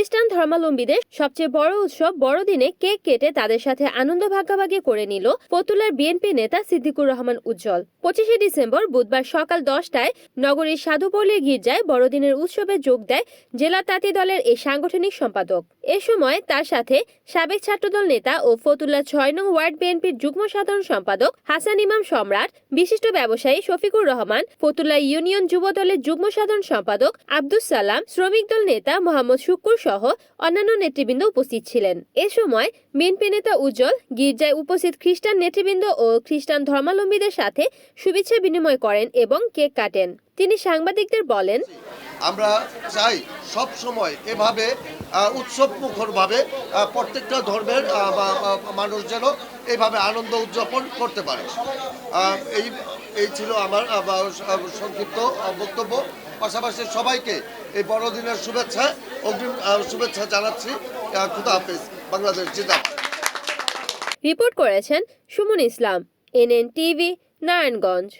খ্রিস্টান ধর্মাবলম্বীদের সবচেয়ে বড় উৎসব বড়দিনে কেক কেটে তাদের সাথে আনন্দ ভাগাভাগি করে নিল ফতুল্লার বিএনপি নেতা সিদ্দিকুর রহমান উজ্জ্বল। পঁচিশে ডিসেম্বর বুধবার সকাল দশটায় নগরীর সাধুপল্লীর গির্জায় বড়দিনের উৎসবে যোগ দেয় জেলা তাঁতি দলের এই সাংগঠনিক সম্পাদক। এ সময় তার সাথে সাবেক ছাত্রদল নেতা ও ফতুল্লা ছয় নং ওয়ার্ড বিএনপির যুগ্ম সাধারণ সম্পাদক হাসান ইমাম সম্রাট, বিশিষ্ট ব্যবসায়ী শফিকুর রহমান, ফতুল্লা ইউনিয়ন যুব দলের যুগ্ম সাধারণ সম্পাদক আব্দুস সালাম, শ্রমিক দল নেতা মোহাম্মদ শুক্কুর সহ অন্যান্য নেতৃবৃন্দ উপস্থিত ছিলেন। এ সময় বিএনপি নেতা উজ্জ্বল, গির্জায় উপস্থিত খ্রিস্টান নেতৃবৃন্দ ও খ্রিস্টান ধর্মাবলম্বীদের সাথে শুভেচ্ছা বিনিময় করেন এবং কেক কাটেন। তিনি সাংবাদিকদের বলেন, আমরা চাই সব সময় এভাবে উৎসব মুখরভাবে প্রত্যেকটা ধর্মের মানুষ যেন এইভাবে আনন্দ উদযাপন করতে পারে। এই এই ছিল আমার সংক্ষিপ্ত বক্তব্য। পাশাপাশি সবাইকে এই বড়দিনের শুভেচ্ছা, অগ্রিম শুভেচ্ছা জানাচ্ছি। খুদা হাফেজ, বাংলাদেশ জিন্দাবাদ। রিপোর্ট করেছেন সুমন ইসলাম, এনএন টিভি, নারায়ণগঞ্জ।